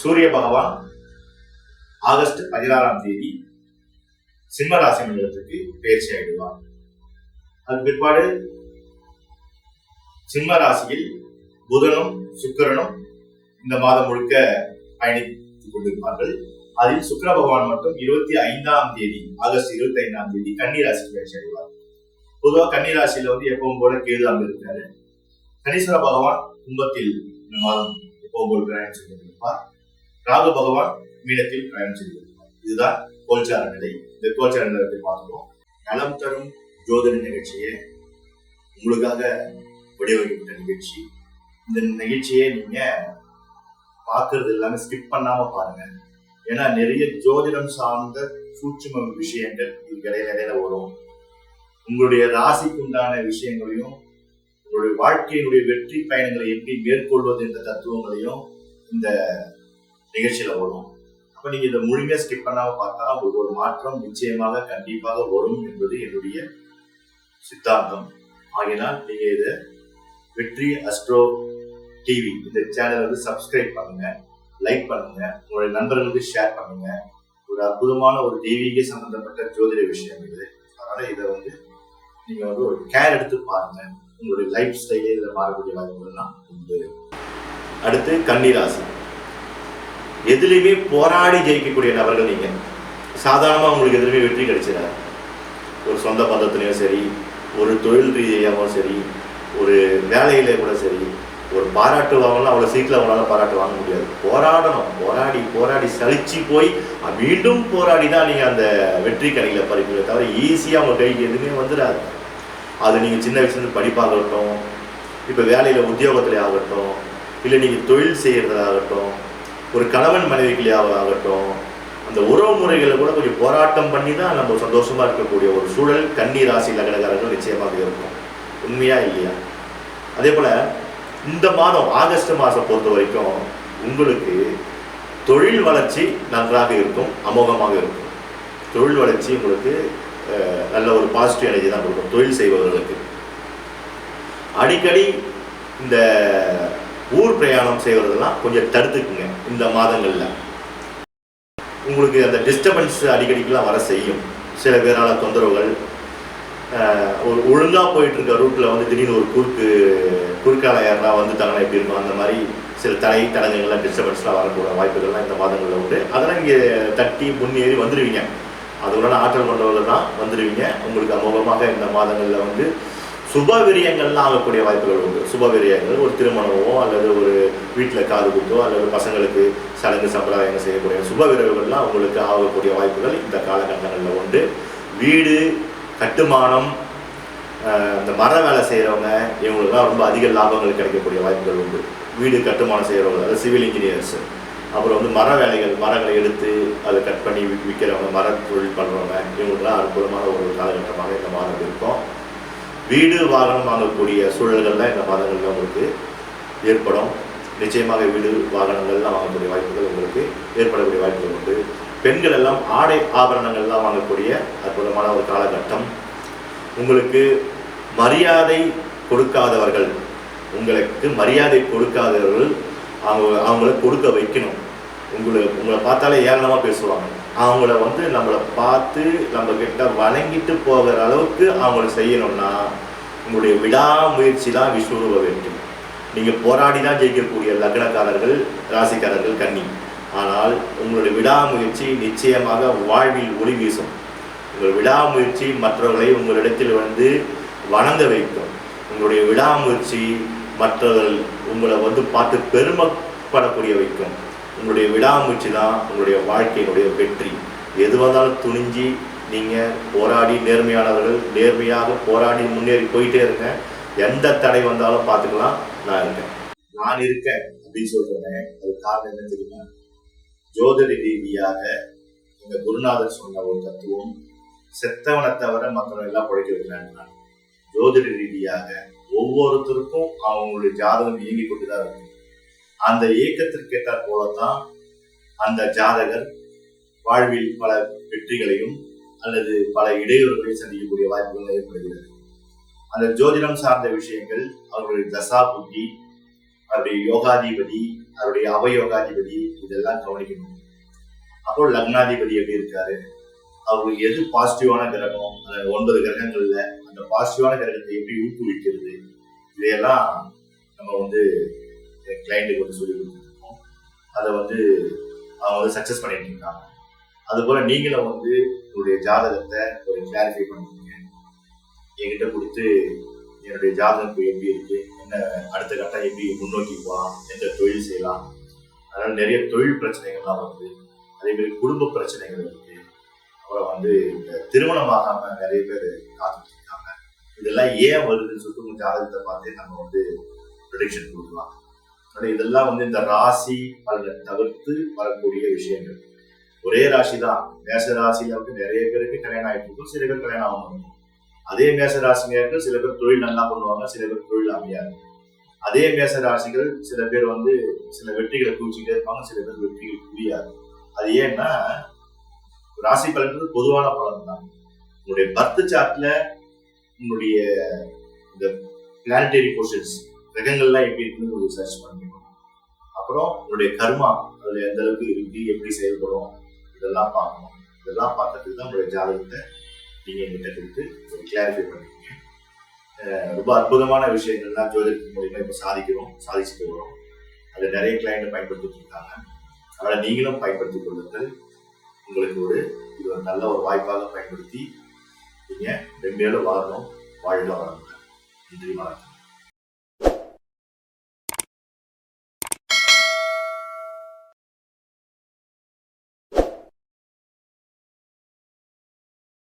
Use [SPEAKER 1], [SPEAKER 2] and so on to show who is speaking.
[SPEAKER 1] சூரிய பகவான் ஆகஸ்ட் பதினாறாம் தேதி சிம்ம ராசி மண்டலத்துக்கு பயிற்சி ஆகிடுவார் அது பிற்பாடு சிம்ம ராசியில் புதனும் சுக்கிரனும் இந்த மாதம் முழுக்க பயணித்துக் கொண்டிருப்பார்கள். அதில் சுக்கிர பகவான் மட்டும் இருபத்தி ஐந்தாம் தேதி ஆகஸ்ட் இருபத்தி ஐந்தாம் தேதி கன்னிராசிக்கு பயிற்சி அடைவார் பொதுவாக கன்னிராசியில வந்து எப்பவும் போல கேது அங்க இருக்காரு. கணீஸ்வர பகவான் கும்பத்தில் இந்த மாதம் எப்பவும் போல் பிரயாணம் செய்து கொண்டிருப்பார். ராகு பகவான் மீனத்தில் பயணம் செய்து இதுதான் கோல்சார நிலை. இந்த கோல்சார நிலத்தை பார்க்கிறோம் நலம் தரும் ஜோதிட நிகழ்ச்சியை உங்களுக்காக வடிவமைக்கப்பட்ட நிகழ்ச்சி. இந்த நிகழ்ச்சியை நீங்க பார்க்கறது எல்லாமே ஸ்கிப் பண்ணாம பாருங்க. ஏன்னா நிறைய ஜோதிடம் சார்ந்த சூட்சும விஷயங்கள் இதுக்கு இடையில இடையில வரும். உங்களுடைய ராசிக்குண்டான விஷயங்களையும் உங்களுடைய வாழ்க்கையினுடைய வெற்றி பயணங்களை எப்படி மேற்கொள்வது என்ற தத்துவங்களையும் இந்த நிகழ்ச்சியில வரும் அப்ப நீங்க இதை முழுமையா ஸ்கிப் பண்ணாம பார்த்தா உங்களுக்கு ஒரு மாற்றம் நிச்சயமாக கண்டிப்பாக வரும் என்பது என்னுடைய சித்தாந்தம். ஆகினால் நீங்க இதை வெற்றி அஸ்ட்ரோ டிவி இந்த சேனலை வந்து சப்ஸ்கிரைப் பண்ணுங்க லைக் பண்ணுங்க உங்களுடைய நண்பர்களுக்கு ஷேர் பண்ணுங்க. ஒரு அற்புதமான ஒரு தெய்வீக சம்பந்தப்பட்ட ஜோதிட விஷயம் இது. அதனால இதை வந்து நீங்க வந்து ஒரு கேர் எடுத்து பாருங்க. உங்களுடைய லைஃப் ஸ்டைலே இதில் மாறக்கூடிய வாய்ப்புகள்லாம் உண்டு. அடுத்து கன்னிராசி. எதுலேயுமே போராடி ஜெயிக்கக்கூடிய நபர்கள் நீங்கள் சாதாரணமாக உங்களுக்கு எதுலேயுமே வெற்றி கிடைச்சிடாது. ஒரு சொந்த பந்தத்துலேயும் சரி ஒரு தொழில் ரீதியாகவும் சரி ஒரு வேலையிலே கூட சரி ஒரு பாராட்டு வாங்கலாம் அவ்வளோ சீக்கிரம் அவங்களால பாராட்டு வாங்க முடியாது. போராடணும். போராடி போராடி சலிச்சு போய் மீண்டும் போராடி தான் நீங்கள் அந்த வெற்றி கடையில் பறிப்பீங்க தவிர ஈஸியாக உங்கள் கைக்கு எதுவுமே வந்துடாது. அது நீங்கள் சின்ன வயசுலேருந்து படிப்பாகட்டும் இப்போ வேலையில் உத்தியோகத்துல ஆகட்டும் இல்லை நீங்கள் தொழில் செய்கிறதாகட்டும் ஒரு கணவன் மனைவிகளையாக ஆகட்டும் அந்த உறவு முறைகளை கூட கொஞ்சம் போராட்டம் பண்ணி தான் நம்ம சந்தோஷமா இருக்கக்கூடிய ஒரு சூழல் கன்னி ராசி லக்னக்காரர்கள் நிச்சயமாக இருக்கும். உண்மையா இல்லையா? அதே போல இந்த மாதம் ஆகஸ்ட் மாதம் பொறுத்த வரைக்கும் உங்களுக்கு தொழில் வளர்ச்சி நன்றாக இருக்கும் அமோகமாக இருக்கும். தொழில் வளர்ச்சி உங்களுக்கு நல்ல ஒரு பாசிட்டிவ் எனர்ஜி தான் கொடுக்கும் தொழில் செய்பவர்களுக்கு. அடிக்கடி இந்த ஊர் பிரயாணம் செய்வதெல்லாம் கொஞ்சம் தடுத்துக்குங்க இந்த மாதங்களில். உங்களுக்கு அந்த டிஸ்டர்பன்ஸ் அடிக்கடிக்கெல்லாம் வர செய்யும். சில பேரால தொந்தரவுகள் ஒரு ஒழுங்காக போயிட்டு இருக்க ரூட்டில் வந்து திடீர்னு ஒரு குறுக்கு குறுக்கால யாருனா வந்துட்டாங்கன்னா எப்படி இருக்கும்? அந்த மாதிரி சில தடை தடங்கள்லாம் டிஸ்டர்பன்ஸ்லாம் வரக்கூடிய வாய்ப்புகள்லாம் இந்த மாதங்களில் உண்டு. அதெல்லாம் நீங்கள் தட்டி முன்னேறி வந்துடுவீங்க அதுக்குள்ள ஆற்றல் கொண்டவர்கள் தான் வந்துடுவீங்க உங்களுக்கு அமோகமாக இந்த மாதங்களில் வந்து சுப விரியங்கள்லாம் ஆகக்கூடிய வாய்ப்புகள் உண்டு. சுப விரியங்கள் ஒரு திருமணமோ அல்லது ஒரு வீட்டில் காது குத்தோ அல்லது பசங்களுக்கு சடங்கு சம்பிரதாயங்கள் செய்யக்கூடிய சுப விரயங்கள்லாம் அவங்களுக்கு ஆகக்கூடிய வாய்ப்புகள் இந்த காலகட்டங்களில் உண்டு. வீடு கட்டுமானம் இந்த மர வேலை செய்கிறவங்க இவங்களுக்குலாம் ரொம்ப அதிக லாபங்கள் கிடைக்கக்கூடிய வாய்ப்புகள் உண்டு. வீடு கட்டுமானம் செய்கிறவங்க அதாவது சிவில் இன்ஜினியர்ஸ் அப்புறம் வந்து மர வேலைகள் மரங்களை எடுத்து அதை கட் பண்ணி விற்கிறவங்க மர தொழில் பண்ணுறவங்க இவங்களுக்குலாம் அற்புதமான ஒரு காலகட்டமாக இந்த மாதம் இருக்கும். வீடு வாகனம் வாங்கக்கூடிய சூழல்கள்லாம் இந்த மாதங்களில் உங்களுக்கு ஏற்படும். நிச்சயமாக வீடு வாகனங்கள்லாம் வாங்கக்கூடிய வாய்ப்புகள் உங்களுக்கு ஏற்படக்கூடிய வாய்ப்புகள் உண்டு. பெண்கள் எல்லாம் ஆடை ஆபரணங்கள்லாம் வாங்கக்கூடிய அற்புதமான ஒரு காலகட்டம். உங்களுக்கு மரியாதை கொடுக்காதவர்கள் உங்களுக்கு மரியாதை கொடுக்காதவர்கள் அவங்க அவங்கள கொடுக்க வைக்கணும். உங்களை உங்களை பார்த்தாலே ஏளனமாக பேசுவாங்க. அவங்கள வந்து நம்மளை பார்த்து நம்ம கிட்ட வணங்கிட்டு போகிற அளவுக்கு அவங்கள செய்யணும்னா உங்களுடைய விடாமுயற்சி தான் விஸ்வரூப வெற்றி நீங்கள் போராடி தான் ஜெயிக்கக்கூடிய லக்னக்காரர்கள் ராசிக்காரர்கள் கன்னி. ஆனால் உங்களுடைய விடாமுயற்சி நிச்சயமாக வாழ்வில் ஒளி வீசும். உங்கள் விடாமுயற்சி மற்றவர்களை உங்களிடத்தில் வந்து வணங்க வைக்கும். உங்களுடைய விடாமுயற்சி மற்றவர்கள் உங்களை வந்து பார்த்து பெருமைப்படக்கூடிய வைக்கும். உங்களுடைய விடாமுயற்சி தான் உங்களுடைய வாழ்க்கையினுடைய வெற்றி. எது வந்தாலும் துணிஞ்சு நீங்கள் போராடி நேர்மையானவர்கள் நேர்மையாக போராடி முன்னேறி போயிட்டே இருங்க. எந்த தடை வந்தாலும் பார்த்துக்கலாம் நான் இருக்கேன். நான் இருக்கேன் அப்படின்னு சொல்றேன். அது காரணம் என்ன தெரியுமா? ஜோதிட ரீதியாக இந்த குருநாதர் சொன்ன ஒரு தத்துவம் செத்தவனை தவிர மற்றவன் எல்லாம் படைக்க வைக்கிறாங்க ஜோதிட ரீதியாக ஒவ்வொருத்தருக்கும் அவங்களுடைய ஜாதகம் இயங்கி கொண்டுதான் இருக்கு. அந்த இயக்கத்திற்கு ஏற்றாற் போலத்தான் அந்த ஜாதகர் வாழ்வில் பல வெற்றிகளையும் அல்லது பல இடையூறுகளையும் சந்திக்கக்கூடிய வாய்ப்புகள் ஏற்படுகிறது. அந்த ஜோதிடம் சார்ந்த விஷயங்கள் அவர்களுடைய தசா புத்தி அவருடைய யோகாதிபதி அவருடைய அவயோகாதிபதி இதெல்லாம் கவனிக்கணும். அப்போ லக்னாதிபதி எப்படி இருக்காரு? அவருக்கு எது பாசிட்டிவான கிரகம் அந்த ஒன்பது கிரகங்கள்ல அந்த பாசிட்டிவான கிரகத்தை எப்படி ஊக்குவிக்கிறது? இதையெல்லாம் நம்ம வந்து கிளைண்ட்டுக்கு வந்து சொல்லி கொடுத்துருக்கோம் அதை வந்து அவங்க வந்து சக்ஸஸ் பண்ணிட்டு இருக்காங்க அதுபோல் நீங்களும் வந்து உங்களுடைய ஜாதகத்தை ஒரு கிளாரிஃபை பண்ணுவீங்க என்கிட்ட கொடுத்து என்னுடைய ஜாதகம் எப்படி இருக்கு? என்ன அடுத்த கட்டம் எப்படி முன்னோக்கி போகலாம்? எந்த தொழில் செய்யலாம்? அதனால நிறைய தொழில் பிரச்சனைகள்லாம் வருது. அதே மாதிரி குடும்ப பிரச்சனைகள் இருக்கு. அப்புறம் வந்து இந்த திருமணமாகாம நிறைய பேர் காத்துட்டு இருக்காங்க. இதெல்லாம் ஏன் வருதுன்னு சொல்லிட்டு உங்க ஜாதகத்தை பார்த்து நம்ம வந்து ப்ரொடிக்ஷன் கொடுக்கலாம். இதெல்லாம் வந்து இந்த ராசி பலனை தவிர்த்து வரக்கூடிய விஷயங்கள். ஒரே ராசி தான் மேச ராசியில வந்து நிறைய பேருக்கு கல்யாணம் ஆகிட்டு இருக்கும். சில பேர் கல்யாணம் ஆகும் அதே மேச ராசினியர்கள் சில பேர் தொழில் நல்லா பண்ணுவாங்க. சில பேர் தொழில் அமையாது. அதே மேச ராசிகள் சில பேர் வந்து சில வெற்றிகளை குவிச்சுட்டே இருப்பாங்க. சில பேர் வெற்றிகள் புரியாது அது ஏன்னா ராசி பலன்றது பொதுவான பலன் தான் உங்களுடைய பர்த் சார்ட்ல உங்களுடைய இந்த பிளானிட்டரி போர்ஷன்ஸ் கிரகங்கள்லாம் எப்படி இருக்குன்னு ஒரு சர்ச் பண்ணிக்கணும் அப்புறம் உங்களுடைய கர்மா அதுல எந்த அளவுக்கு இருக்கு எப்படி செயல்படும் இதெல்லாம் பார்க்கணும். இதெல்லாம் பார்க்கறதுக்கு தான் உங்களுடைய ஜாதகத்தை நீங்க எங்கிட்ட கொடுத்து ஒரு கிளாரிஃபை பண்ணிக்கோங்க. ரொம்ப அற்புதமான விஷயங்கள்லாம் ஜோதிடத்தின் மூலியமா இப்போ சாதிக்கிறோம் சாதிச்சுட்டு வரோம். அது நிறைய கிளைண்ட் பயன்படுத்திட்டு இருக்காங்க. அதனால நீங்களும் பயன்படுத்திக் கொள்ளுங்கள். உங்களுக்கு ஒரு இது ஒரு நல்ல ஒரு வாய்ப்பாக பயன்படுத்தி நீங்க மென்மேலும் வாழணும் வாழ்க வளமுடன். நன்றி வணக்கம்.